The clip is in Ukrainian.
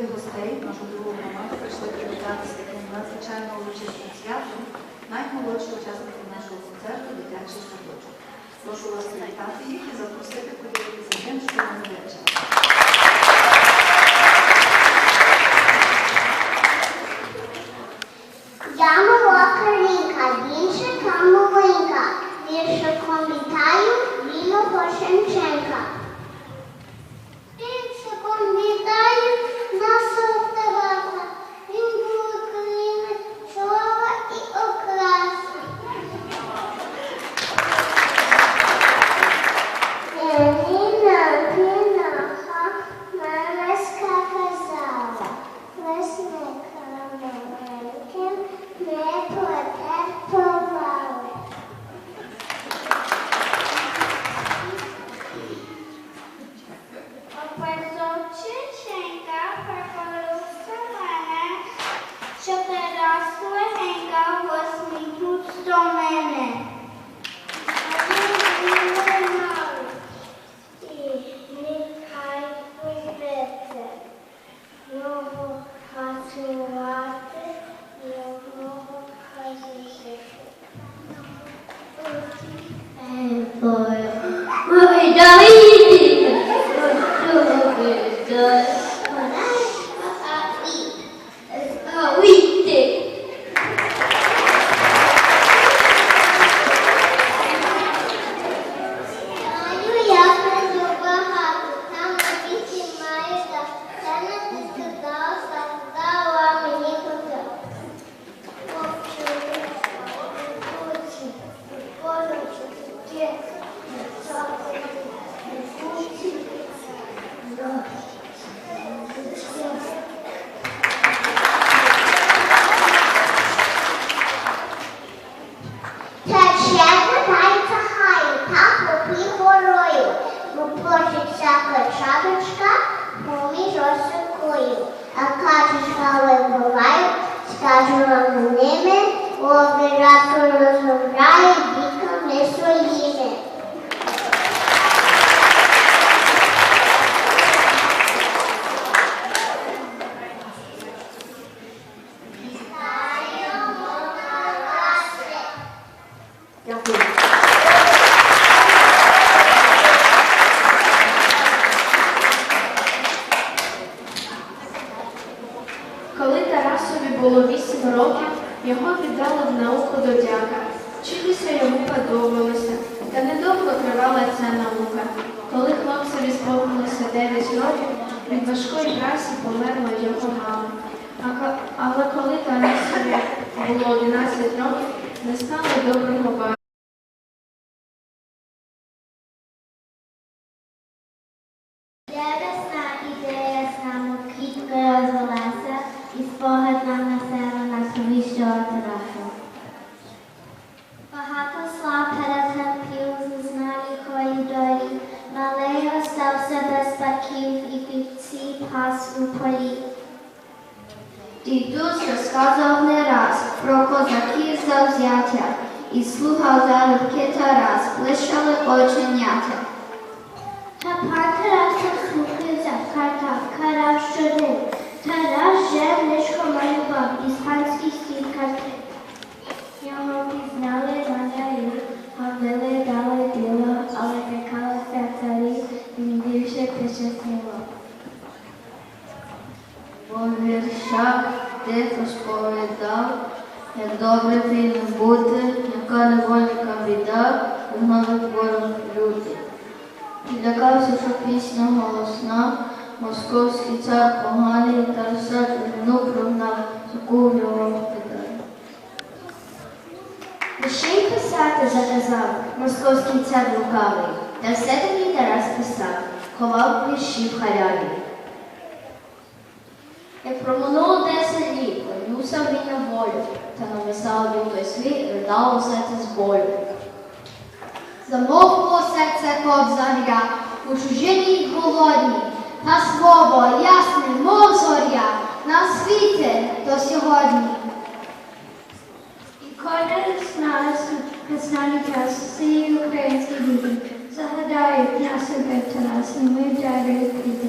Гостей нашу другого громаду прийшли привітатися таким надзвичайно урочистим святом наймолодші учасники нашого концерту дитячий садочок. Прошу вас привітати їх і запросити поділитися тим, що вони вивчили. Не осикою. А качечка бувають, скажу вам ними, обіратку розмовляє, віком не своїми. Тарасові було вісім років, його віддали в науку до дяка. Вчитися йому подобалося, та недовго тривала ця наука. Коли хлопцеві сповнилося 9 років, від важкої праці померла його мама. Але коли Тарасові було 11 років, не стало доброго батька. На совіщого терасу. Багато слав перед пів зазналі коридорі, малий остався без батьків і півці пас у полі. Дідусь розказав не раз про козаків завзяття і слухав залюбки Тарас, блищали оченята. Тепер Тараса слухався, картав, карав щодень. Тарас вже лишко малював із ханських стін картин. Його пізнали на ярі, ходили дали діло, але лякалися царі, він більше причесніло. Бо віршак тихо сповідав, як добре вільно бути, яка невольника біда, гномить ворог лютий. Злякався, що пісня голосна, московський цар поганий, Тараса чужину прогнав, закув його в педалі. Лише й писати заказав московський цар лукавий, та все таки Тарас писав, ховав вірші в халяві. Як проминуло десять літ, вернувся він на волю, та нависав він той світ, ридало серце з болю. Замовкло серце кобзаря, у чужині й голодній, та слово ясне, мов зоря, на світе до сьогодні. І кожен з нас останній час всі українські діти загадають на себе Тарас, і ми вдарили піде.